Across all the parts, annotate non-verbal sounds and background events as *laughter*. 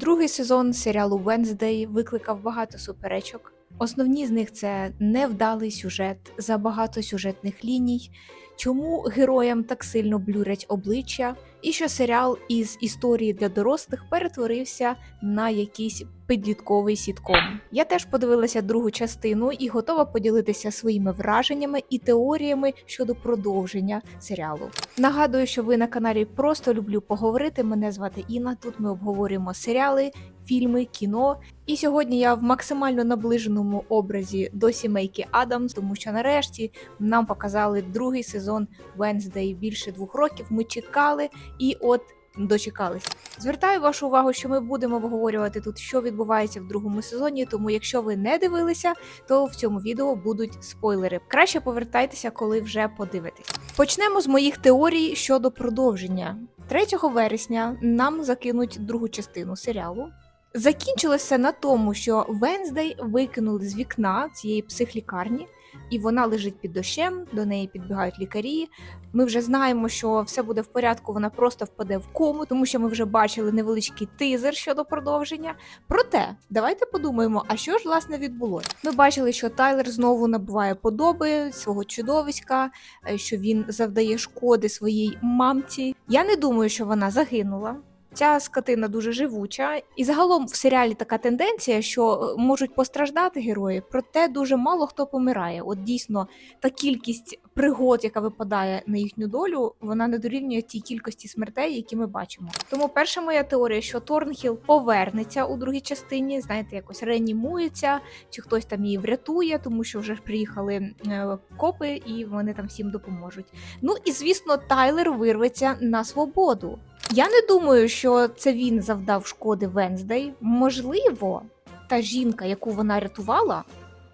Другий сезон серіалу Wednesday викликав багато суперечок. Основні з них це невдалий сюжет, забагато сюжетних ліній, чому героям так сильно блюрять обличчя, і що серіал із історії для дорослих перетворився на якийсь підлітковий сітком. Я теж подивилася другу частину і готова поділитися своїми враженнями і теоріями щодо продовження серіалу. Нагадую, що ви на каналі Просто люблю поговорити. Мене звати Інна. Тут ми обговорюємо серіали, фільми, кіно. І сьогодні я в максимально наближеному образі до сімейки Адамс, тому що нарешті нам показали другий сезон Wednesday. Більше двох років ми чекали і от. Дочекались. Звертаю вашу увагу, що ми будемо обговорювати тут, що відбувається в другому сезоні. Тому, якщо ви не дивилися, то в цьому відео будуть спойлери. Краще повертайтеся, коли вже подивитесь. Почнемо з моїх теорій щодо продовження. 3 вересня нам закинуть другу частину серіалу. Закінчилося на тому, що Венздей викинули з вікна цієї психлікарні, і вона лежить під дощем, до неї підбігають лікарі. Ми вже знаємо, що все буде в порядку, вона просто впаде в кому, тому що ми вже бачили невеличкий тизер щодо продовження. Проте, давайте подумаємо, а що ж власне відбулося. Ми бачили, що Тайлер знову набуває подоби свого чудовиська, е, що він завдає шкоди своїй мамці. Я не думаю, що вона загинула. Ця скотина дуже живуча, і загалом в серіалі така тенденція, що е, можуть постраждати герої, проте дуже мало хто помирає. От дійсно та кількість пригод, яка випадає на їхню долю, вона не дорівнює тій кількості смертей, які ми бачимо. Тому перша моя теорія, що Торнхіл повернеться у другій частині, знаєте, якось реанімується, чи хтось там її врятує, тому що вже приїхали е, копи, і вони там всім допоможуть. Ну і звісно, Тайлер вирветься на свободу. Я не думаю, що це він завдав шкоди Венздей. Можливо, та жінка, яку вона рятувала,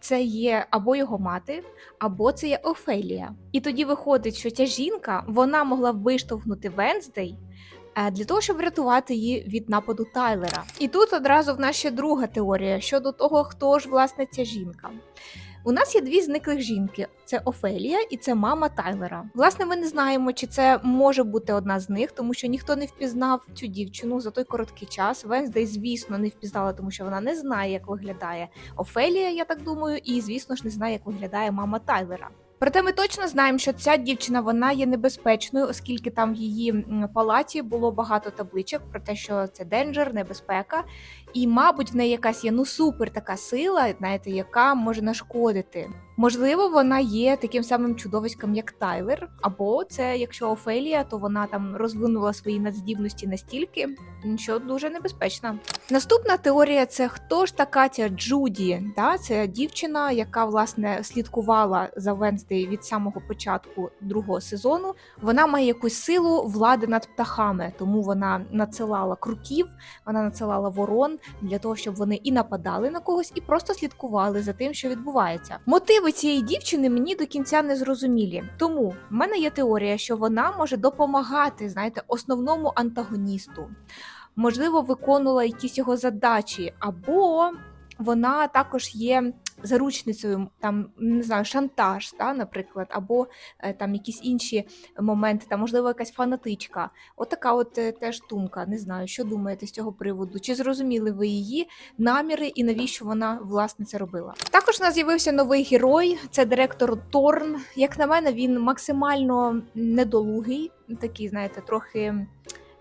це є або його мати, або це є Офелія. І тоді виходить, що ця жінка вона могла виштовхнути Венздей е, для того, щоб врятувати її від нападу Тайлера. І тут одразу в нас ще друга теорія щодо того, хто ж власне ця жінка. У нас є дві зниклих жінки: це Офелія і це мама Тайлера. Власне, ми не знаємо, чи це може бути одна з них, тому що ніхто не впізнав цю дівчину за той короткий час. Венздей, звісно, не впізнала, тому що вона не знає, як виглядає Офелія, я так думаю, і звісно ж не знає, як виглядає мама Тайлера. Проте ми точно знаємо, що ця дівчина вона є небезпечною, оскільки там в її палаті було багато табличок про те, що це денджер, небезпека, і, мабуть, в неї якась є ну супер така сила, знаєте, яка може нашкодити. Можливо, вона є таким самим чудовиськом, як Тайлер, або це, якщо Офелія, то вона там розвинула свої надздібності настільки, що дуже небезпечна. Наступна теорія це хто ж така ця Джуді? Да? Це дівчина, яка власне слідкувала за Венздей від самого початку другого сезону. Вона має якусь силу влади над птахами, тому вона надсилала круків, вона надсилала ворон для того, щоб вони і нападали на когось, і просто слідкували за тим, що відбувається. Мотиви цієї дівчини мені до кінця не зрозумілі. Тому в мене є теорія, що вона може допомагати, знаєте, основному антагоністу. Можливо, виконувала якісь його задачі, або вона також є заручницею, там не знаю, шантаж, та, наприклад, або е, там якісь інші моменти, там, можливо, якась фанатичка. Отака от е, теж думка. Не знаю, що думаєте з цього приводу. Чи зрозуміли ви її наміри і навіщо вона власне це робила? Також у нас з'явився новий герой, це директор Торн. Як на мене, він максимально недолугий, такий, знаєте, трохи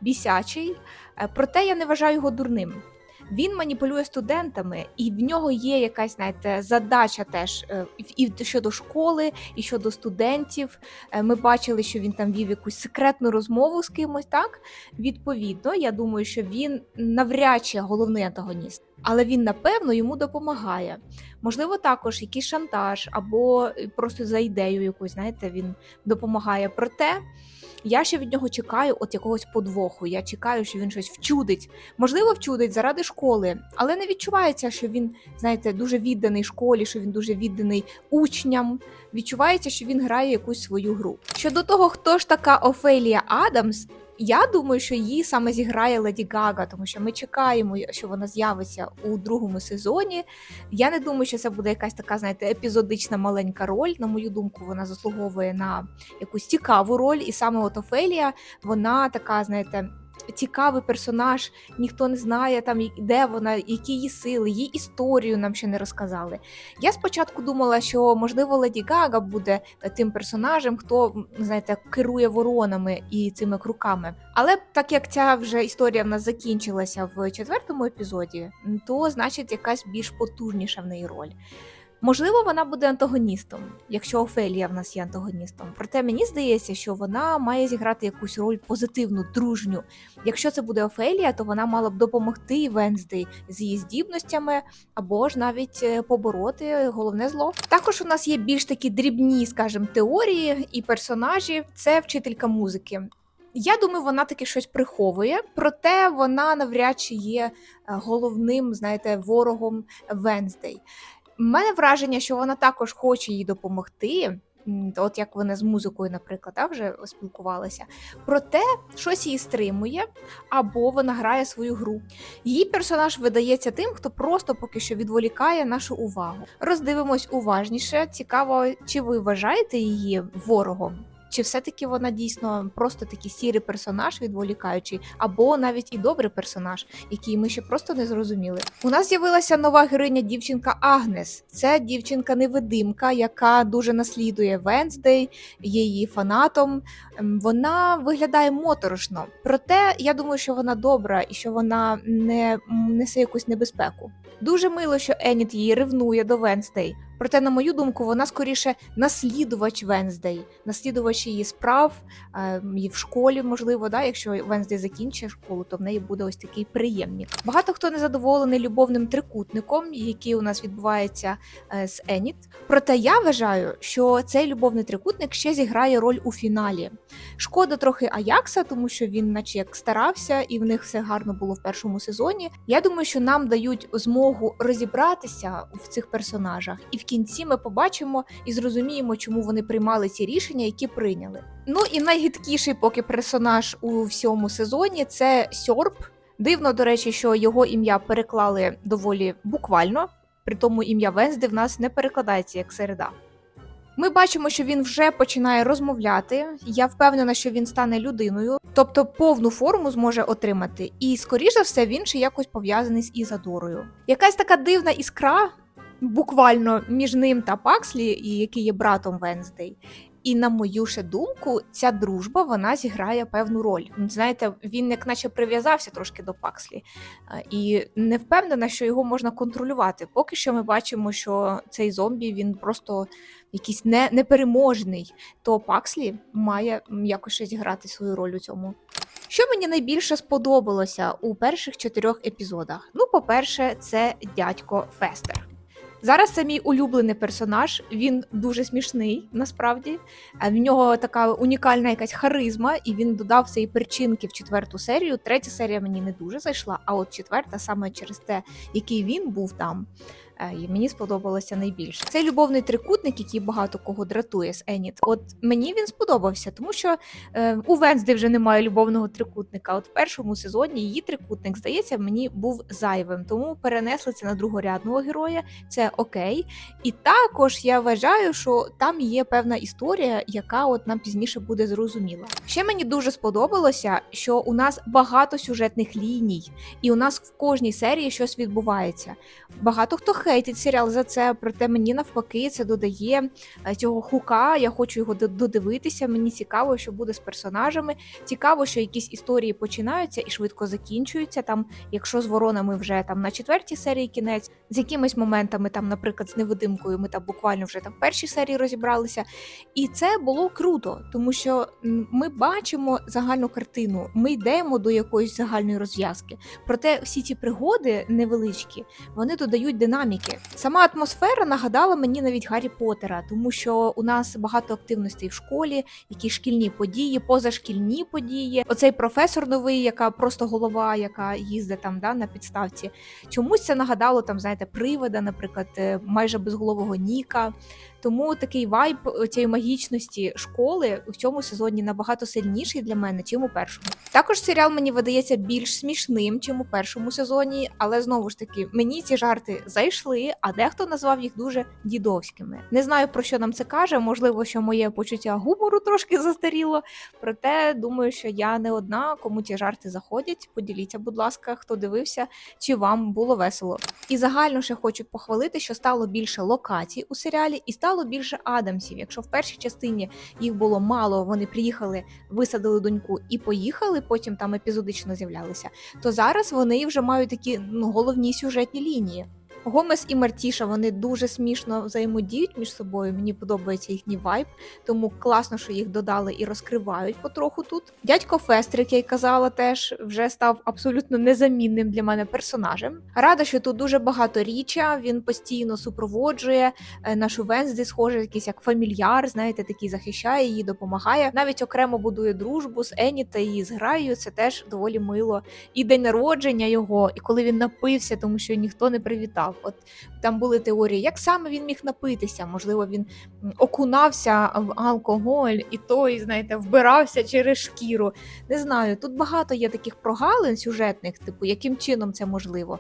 бісячий. Е, Проте я не вважаю його дурним. Він маніпулює студентами, і в нього є якась знаєте, задача теж е, і щодо школи, і щодо студентів. Е, Ми бачили, що він там вів якусь секретну розмову з кимось. Так відповідно, я думаю, що він навряд чи головний антагоніст, але він напевно йому допомагає. Можливо, також якийсь шантаж, або просто за ідею якусь, знаєте, він допомагає. Проте я ще від нього чекаю от якогось подвоху. Я чекаю, що він щось вчудить. Можливо, вчудить заради школи, але не відчувається, що він, знаєте, дуже відданий школі, що він дуже відданий учням. Відчувається, що він грає якусь свою гру. Щодо того, хто ж така Офелія Адамс. Я думаю, що її саме зіграє Леді Гага, тому що ми чекаємо, що вона з'явиться у другому сезоні. Я не думаю, що це буде якась така, знаєте, епізодична маленька роль. На мою думку, вона заслуговує на якусь цікаву роль. І саме от Офелія, вона така, знаєте, цікавий персонаж, ніхто не знає там, де вона, які її сили, її історію нам ще не розказали. Я спочатку думала, що можливо Леді Гага буде тим персонажем, хто знаєте, керує воронами і цими круками. Але так як ця вже історія в нас закінчилася в четвертому епізоді, то значить якась більш потужніша в неї роль. Можливо, вона буде антагоністом, якщо Офелія в нас є антагоністом. Проте мені здається, що вона має зіграти якусь роль позитивну, дружню. Якщо це буде Офелія, то вона мала б допомогти Венздей з її здібностями або ж навіть е, побороти головне зло. Також у нас є більш такі дрібні, скажімо, теорії і персонажі. Це вчителька музики. Я думаю, вона таки щось приховує, проте вона навряд чи є е, головним, знаєте, ворогом Венздей. Мене враження, що вона також хоче їй допомогти. От як вони з музикою, наприклад, да, вже спілкувалися. Проте щось її стримує, або вона грає свою гру. Її персонаж видається тим, хто просто поки що відволікає нашу увагу. Роздивимось уважніше. Цікаво, чи ви вважаєте її ворогом? Чи все-таки вона дійсно просто такий сірий персонаж, відволікаючий, або навіть і добрий персонаж, який ми ще просто не зрозуміли. У нас з'явилася нова героїня дівчинка Агнес. Це дівчинка-невидимка, яка дуже наслідує Венздей, є її фанатом. Ем, Вона виглядає моторошно, проте я думаю, що вона добра і що вона не несе якусь небезпеку. Дуже мило, що Еніт її ревнує до Венздей. Проте, на мою думку, вона скоріше наслідувач Венздей, наслідувач її справ е, і в школі, можливо, да, якщо Венздей закінчить школу, то в неї буде ось такий приємник. Багато хто не задоволений любовним трикутником, який у нас відбувається е, з Еніт. Проте я вважаю, що цей любовний трикутник ще зіграє роль у фіналі. Шкода трохи Аякса, тому що він, наче як старався, і в них все гарно було в першому сезоні. Я думаю, що нам дають змогу розібратися в цих персонажах, і в кінці ми побачимо і зрозуміємо, чому вони приймали ці рішення, які прийняли. Ну і найгидкіший поки персонаж у всьому сезоні це Сьорб. Дивно, до речі, що його ім'я переклали доволі буквально, при тому ім'я Венсди в нас не перекладається як середа. Ми бачимо, що він вже починає розмовляти. Я впевнена, що він стане людиною, тобто повну форму зможе отримати. І, скоріше все, він ще якось пов'язаний з Ізадорою. Якась така дивна іскра, буквально між ним та Пакслі, який є братом Венздей. І на мою ще думку, ця дружба вона зіграє певну роль. Знаєте, він як наче прив'язався трошки до Пакслі, е, і не впевнена, що його можна контролювати. Поки що ми бачимо, що цей зомбі він просто якийсь не, непереможний. То Пакслі має якось ще зіграти свою роль у цьому. Що мені найбільше сподобалося у перших чотирьох епізодах? Ну, по-перше, це дядько Фестер. Зараз це мій улюблений персонаж. Він дуже смішний, насправді. Е, В нього така унікальна якась харизма, і він додав цієї перчинки в четверту серію. Третя серія мені не дуже зайшла, а от четверта, саме через те, який він був там. Е, І мені сподобалося найбільше. Цей любовний трикутник, який багато кого дратує з Еніт. От мені він сподобався, тому що е, у Венсди вже немає любовного трикутника. От в першому сезоні її трикутник, здається, мені був зайвим, тому перенесли це на другорядного героя. Це окей. І також я вважаю, що там є певна історія, яка от нам пізніше буде зрозуміла. Ще мені дуже сподобалося, що у нас багато сюжетних ліній, і у нас в кожній серії щось відбувається. Багато хто хейтить серіал за це, проте мені навпаки це додає е, цього хука. Я хочу його додивитися. Мені цікаво, що буде з персонажами. Цікаво, що якісь історії починаються і швидко закінчуються. Там, якщо з воронами вже там на четвертій серії кінець, з якимись моментами, там, наприклад, з невидимкою, ми там буквально вже там в першій серії розібралися. І це було круто, тому що ми бачимо загальну картину, ми йдемо до якоїсь загальної розв'язки. Проте всі ці пригоди невеличкі, вони додають динаміки. Сама атмосфера нагадала мені навіть Гаррі Поттера, тому що у нас багато активностей в школі, якісь шкільні події, позашкільні події. Оцей професор новий, яка просто голова, яка їздить там да, на підставці. Чомусь це нагадало там, знаєте, привода, наприклад, е, майже безголового Ніка. Тому такий вайб цієї магічності школи в цьому сезоні набагато сильніший для мене, чим у першому. Також серіал мені видається більш смішним, чим у першому сезоні, але знову ж таки, мені ці жарти зайшли. Пішли, а дехто назвав їх дуже дідовськими. Не знаю про що нам це каже. Можливо, що моє почуття гумору трошки застаріло. Проте думаю, що я не одна, кому ті жарти заходять. Поділіться, будь ласка, хто дивився, чи вам було весело. І загально ще хочу похвалити, що стало більше локацій у серіалі, і стало більше Адамсів. Якщо в першій частині їх було мало, вони приїхали, висадили доньку і поїхали. Потім там епізодично з'являлися. То зараз вони вже мають такі ну, головні сюжетні лінії. Гомес і Мартіша вони дуже смішно взаємодіють між собою. Мені подобається їхній вайб, тому класно, що їх додали і розкривають потроху тут. Дядько Фестер, як я й казала, теж вже став абсолютно незамінним для мене персонажем. Рада, що тут дуже багато річа. Він постійно супроводжує е, нашу Венсді, схоже, якийсь як фамільяр, знаєте, такий захищає її, допомагає. Навіть окремо будує дружбу з Ені та її зграєю. Це теж доволі мило. І день народження його, і коли він напився, тому що ніхто не привітав. От там були теорії, як саме він міг напитися. Можливо, він окунався в алкоголь і той, знаєте, вбирався через шкіру. Не знаю, тут багато є таких прогалин сюжетних, типу, яким чином це можливо.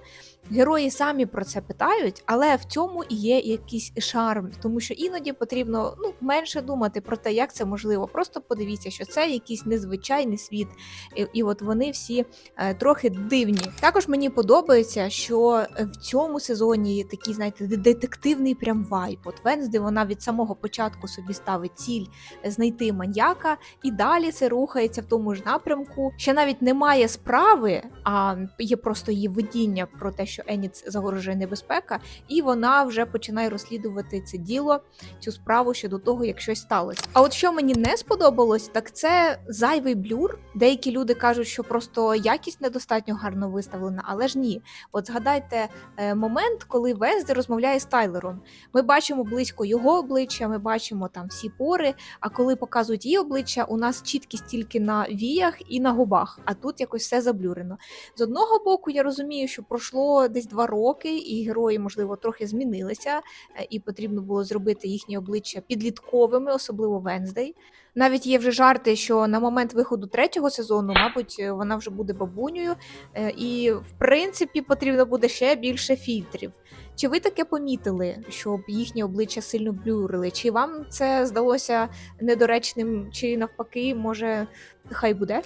Герої самі про це питають, але в цьому і є якийсь шарм, тому що іноді потрібно ну менше думати про те, як це можливо. Просто подивіться, що це якийсь незвичайний світ, і, і от вони всі е, трохи дивні. Також мені подобається, що в цьому сезоні такий, знаєте, детективний прям вайб. От Венсди вона від самого початку собі ставить ціль знайти маньяка, і далі це рухається в тому ж напрямку. Ще навіть немає справи, а є просто її видіння про те, що Еніц загрожує небезпека, і вона вже починає розслідувати це діло, цю справу щодо того, як щось сталося. А от що мені не сподобалось, так це зайвий блюр. Деякі люди кажуть, що просто якість недостатньо гарно виставлена, але ж ні. От згадайте е, момент, коли Везди розмовляє з Тайлером. Ми бачимо близько його обличчя, ми бачимо там всі пори. А коли показують її обличчя, у нас чіткість тільки на віях і на губах, а тут якось все заблюрено. З одного боку, я розумію, що пройшло десь два роки, і герої, можливо, трохи змінилися, е, і потрібно було зробити їхні обличчя підлітковими, особливо Венздей. Навіть є вже жарти, що на момент виходу третього сезону, мабуть, е, вона вже буде бабунею, е, і в принципі потрібно буде ще більше фільтрів. Чи ви таке помітили, щоб їхні обличчя сильно блюрили? Чи вам це здалося недоречним, чи навпаки, може, хай буде?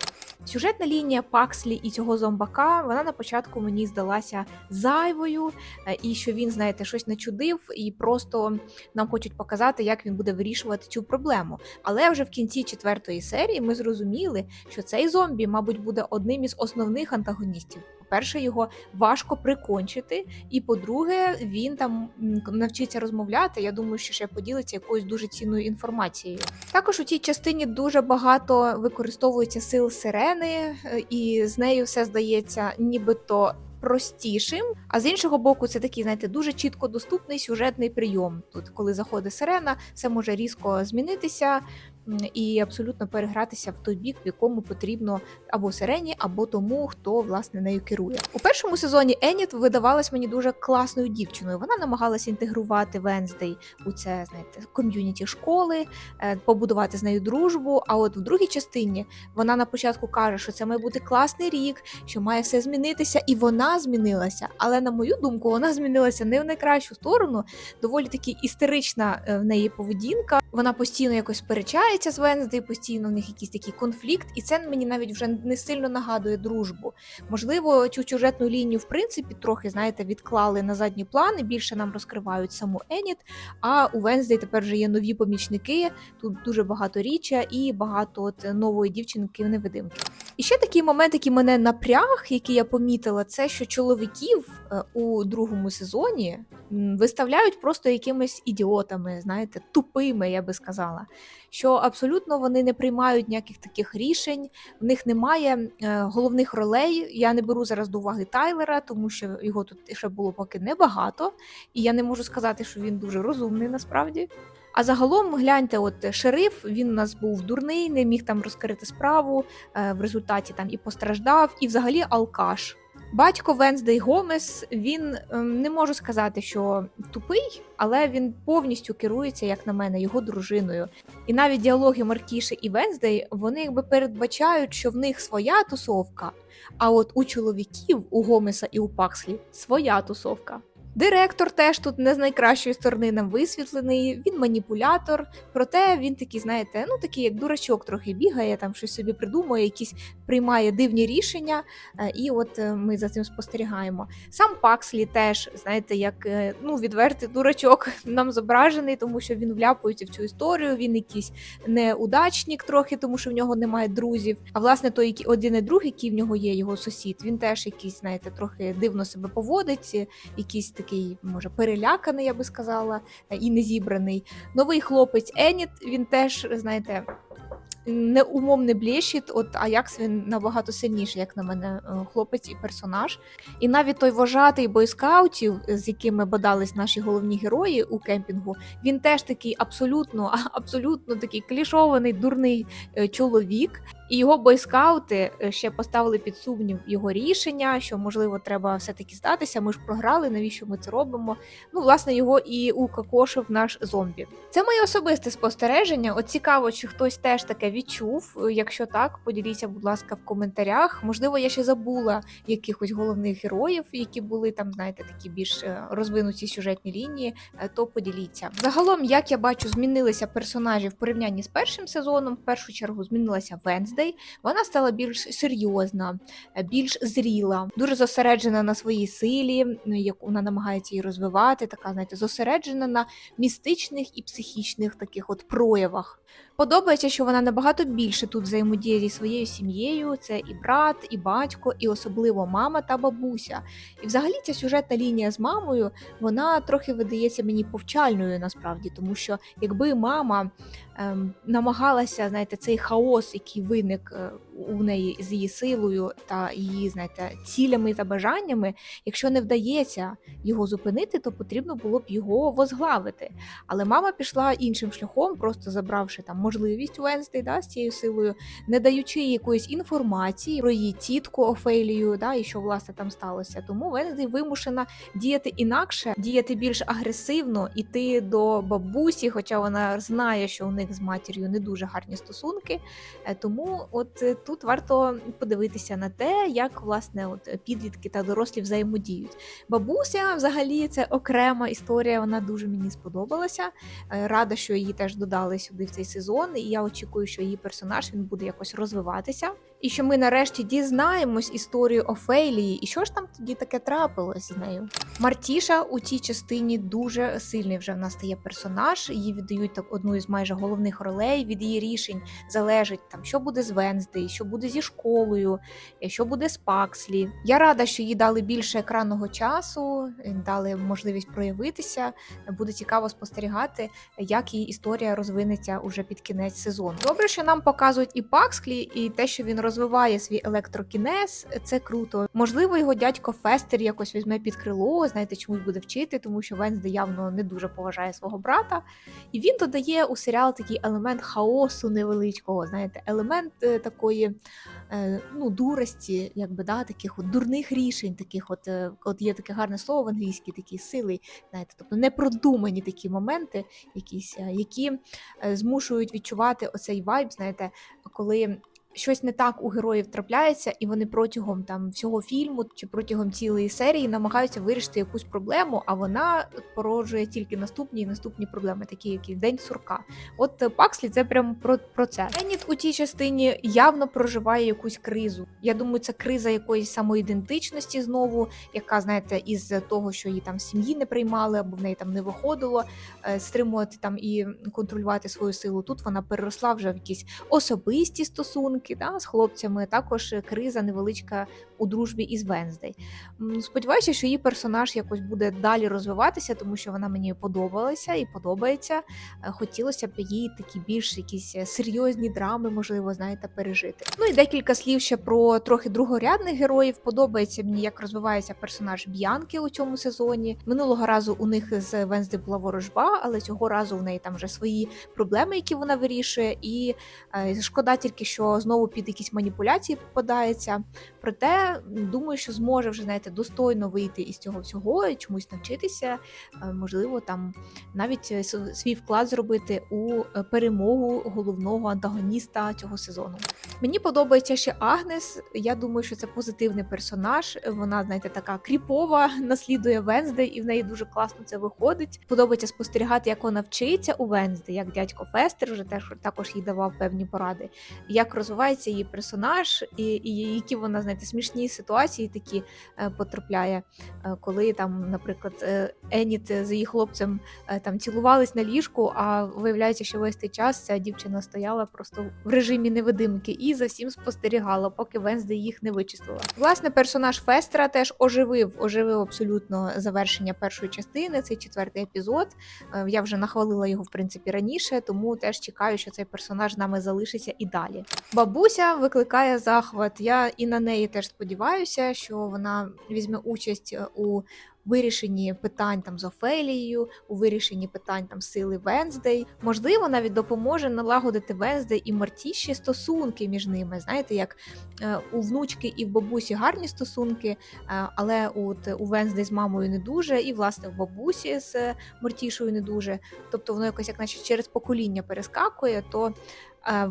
Сюжетна лінія Пакслі і цього зомбака вона на початку мені здалася зайвою, е, і що він, знаєте, щось начудив, і просто нам хочуть показати, як він буде вирішувати цю проблему. Але вже в кінці четвертої серії ми зрозуміли, що цей зомбі, мабуть, буде одним із основних антагоністів. По-перше, його важко прикончити, і по-друге, він там навчиться розмовляти. Я думаю, що ще поділиться якоюсь дуже цінною інформацією. Також у цій частині дуже багато використовується сил сирени, е, і з нею все здається, нібито. Простішим, а з іншого боку, це такий, знаєте, дуже чітко доступний сюжетний прийом. Тут, коли заходить сирена, все може різко змінитися і абсолютно перегратися в той бік, в якому потрібно або сирені, або тому, хто власне нею керує. У першому сезоні Еніт видавалась мені дуже класною дівчиною. Вона намагалася інтегрувати Венздей у це, знаєте, ком'юніті школи, е, побудувати з нею дружбу. А от в другій частині вона на початку каже, що це має бути класний рік, що має все змінитися, і вона змінилася. Але на мою думку, вона змінилася не в найкращу сторону. Доволі таки істерична е, в неї поведінка. Вона постійно якось сперечається з Венздей, постійно в них якийсь такий конфлікт, і це мені навіть вже не сильно нагадує дружбу. Можливо, цю сюжетну лінію, в принципі, трохи знаєте, відклали на задні плани, більше нам розкривають саму Еніт. А у Венздей тепер вже є нові помічники. Тут дуже багато річчя і багато от нової дівчинки невидимки. І ще такий момент, який мене напряг, який я помітила, це що чоловіків е, у другому сезоні виставляють просто якимись ідіотами, знаєте, тупими, я би сказала. Що абсолютно вони не приймають ніяких таких рішень, в них немає е, головних ролей. Я не беру зараз до уваги Тайлера, тому що його тут ще було поки небагато, і я не можу сказати, що він дуже розумний насправді. А загалом гляньте, от шериф він у нас був дурний, не міг там розкрити справу. е, В результаті там і постраждав, і взагалі алкаш. Батько Венздей Гомес, він ем, не можу сказати, що тупий, але він повністю керується, як на мене, його дружиною. І навіть діалоги Маркіши і Венздей вони якби передбачають, що в них своя тусовка. А от у чоловіків, у Гомеса і у Пакслі своя тусовка. Директор теж тут не з найкращої сторони нам висвітлений. Він маніпулятор, проте він такий, знаєте, ну такий як дурачок трохи бігає, там щось собі придумує, якісь приймає дивні рішення, е, і от е, ми за цим спостерігаємо. Сам Пакслі теж, знаєте, як е, ну відвертий дурачок *laughs* нам зображений, тому що він вляпується в цю історію. Він якийсь неудачник трохи, тому що в нього немає друзів. А власне той який- один і друг, який в нього є, його сусід, він теж якийсь, знаєте, трохи дивно себе поводить, е, якийсь такий, може, переляканий, я би сказала, е, і незібраний. Новий хлопець Еніт, він теж, знаєте. Не не блєщить, от Аякс він набагато сильніший, як на мене, е, хлопець і персонаж. І навіть той вожатий бойскаутів, з якими бодались наші головні герої у кемпінгу, він теж такий абсолютно, *laughs* абсолютно такий клішований, дурний е, чоловік. І його бойскаути е, ще поставили під сумнів його рішення, що можливо треба все-таки здатися. Ми ж програли, навіщо ми це робимо? Ну, власне, його і укокошив наш зомбі. Це моє особисте спостереження. От цікаво, чи хтось теж таке відчув. Якщо так, поділіться, будь ласка, в коментарях. Можливо, я ще забула якихось головних героїв, які були там, знаєте, такі більш е, розвинуті сюжетні лінії, е, то поділіться. Загалом, як я бачу, змінилися персонажі в порівнянні з першим сезоном. В першу чергу змінилася Венздей. Вона стала більш серйозна, е, більш зріла, дуже зосереджена на своїй силі, ну, яку вона намагається її розвивати. Така, знаєте, зосереджена на містичних і психічних таких от проявах. Подобається, що вона набагато більше тут взаємодіє зі своєю сім'єю. Це і брат, і батько, і особливо мама та бабуся. І взагалі ця сюжетна лінія з мамою вона трохи видається мені повчальною насправді, тому що якби мама ем, намагалася, знаєте, цей хаос, який виник е, у неї з її силою та її, знаєте, цілями та бажаннями, якщо не вдається його зупинити, то потрібно було б його возглавити. Але мама пішла іншим шляхом, просто забравши там можливість Уенсдей да, з цією силою, не даючи їй якоїсь інформації про її тітку Офелію, да, і що власне там сталося. Тому Венсдей вимушена діяти інакше, діяти більш агресивно, іти до бабусі, хоча вона знає, що у них з матір'ю не дуже гарні стосунки. Е, От е, тут варто подивитися на те, як власне от підлітки та дорослі взаємодіють. Бабуся, взагалі, це окрема історія. Вона дуже мені сподобалася. Е, Рада, що її теж додали сюди в цей сезон. І я очікую, що її персонаж він буде якось розвиватися. І що ми нарешті дізнаємось історію Офелії, і що ж там тоді таке трапилось з нею. Мартіша у цій частині дуже сильний вже в нас стає персонаж. Її віддають так одну із майже головних ролей. Від її рішень залежить там, що буде з Венздей, що буде зі школою, е, що буде з Пакслі. Я рада, що їй дали більше екранного часу, е, дали можливість проявитися. Буде цікаво спостерігати, як її історія розвинеться уже під кінець сезону. Добре, що нам показують і Пакслі, і те, що він розвиває свій електрокінез, це круто. Можливо, його дядько Фестер якось візьме під крило, знаєте, чомусь буде вчити, тому що Венсде явно не дуже поважає свого брата. І він додає у серіал такий елемент хаосу невеличкого, знаєте, елемент е, такої е, ну, дурості, якби да, таких от дурних рішень, таких от, е, от є таке гарне слово в англійській, такі сили, знаєте, тобто непродумані такі моменти, якісь, які змушують відчувати оцей вайб, знаєте, коли. Щось не так у героїв трапляється, і вони протягом там всього фільму чи протягом цілої серії намагаються вирішити якусь проблему, а вона породжує тільки наступні і наступні проблеми, такі як і день сурка. От е, Пакслі це прямо про, про це. Еніт у цій частині явно проживає якусь кризу. Я думаю, це криза якоїсь самоідентичності знову, яка знаєте, із того, що її там сім'ї не приймали, або в неї там не виходило е, стримувати там і контролювати свою силу. Тут вона переросла вже в якісь особисті стосунки да, з хлопцями. Також е, криза невеличка у дружбі із Венздей. Сподіваюся, що її персонаж якось буде далі розвиватися, тому що вона мені подобалася і подобається. Е, Хотілося б їй такі більш якісь е, серйозні драми, можливо, знаєте, пережити. Ну і декілька слів ще про трохи другорядних героїв. Подобається мені, як розвивається персонаж Б'янки у цьому сезоні. Минулого разу у них з Вензди була ворожба, але цього разу в неї там вже свої проблеми, які вона вирішує. І шкода тільки, що знову під якісь маніпуляції попадається. Проте думаю, що зможе вже знаєте достойно вийти із цього всього і чомусь навчитися. Е, Можливо, там навіть е, свій вклад зробити у е, перемогу головного антагоніста цього сезону. Мені подобається ще Агнес. Я думаю, що це позитивний персонаж. Вона, знаєте, така кріпова, *laughs* наслідує Венздей, і в неї дуже класно це виходить. Подобається спостерігати, як вона вчиться у Венздей, як дядько Фестер вже теж також їй давав певні поради, як розвивається її персонаж, і, і які вона знаєте смішні ситуації такі е, потрапляє, е, коли там, наприклад, е, Еніт з її хлопцем там цілувались на ліжку, а виявляється, що весь цей час ця дівчина стояла просто в режимі невидимки і за всім спостерігала, поки Венздей їх не вичислила. Власне, персонаж Фестера теж оживив, оживив абсолютно завершення першої частини. Цей четвертий епізод. Я вже нахвалила його в принципі раніше, тому теж чекаю, що цей персонаж нами залишиться і далі. Бабуся викликає захват. Я і на неї теж сподіваюся, що вона візьме участь е, у вирішенні питань там з Офелією, у вирішенні питань там сили Венздей. Можливо, навіть допоможе налагодити Венздей і Мартіші стосунки між ними. Знаєте, як е, у внучки і в бабусі гарні стосунки, е, але от у Венздей з мамою не дуже, і власне в бабусі з Мартішою не дуже. Тобто воно якось як наче через покоління перескакує, то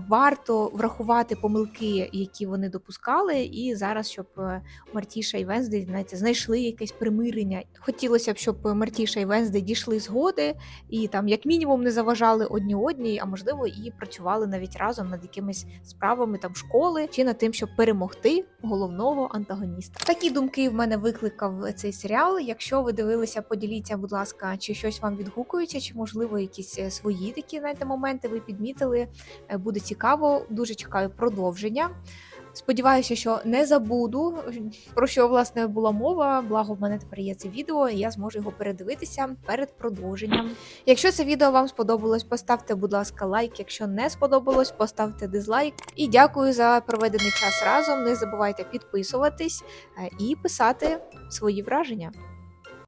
варто врахувати помилки, які вони допускали, і зараз, щоб е, Мартіша і Венздей знаєте, знайшли якесь примирення. Хотілося б, щоб Мартіша і Венздей дійшли згоди і там, як мінімум, не заважали одні одній, а можливо, і працювали навіть разом над якимись справами там школи чи над тим, щоб перемогти головного антагоніста. Такі думки в мене викликав цей серіал. Якщо ви дивилися, поділіться, будь ласка, чи щось вам відгукується, чи можливо якісь е, свої такі знаєте, моменти ви підмітили. Буде цікаво, дуже чекаю продовження. Сподіваюся, що не забуду про що власне була мова. Благо, в мене тепер є це відео, і я зможу його передивитися перед продовженням. Якщо це відео вам сподобалось, поставте, будь ласка, лайк. Якщо не сподобалось, поставте дизлайк. І дякую за проведений час разом. Не забувайте підписуватись е, і писати свої враження.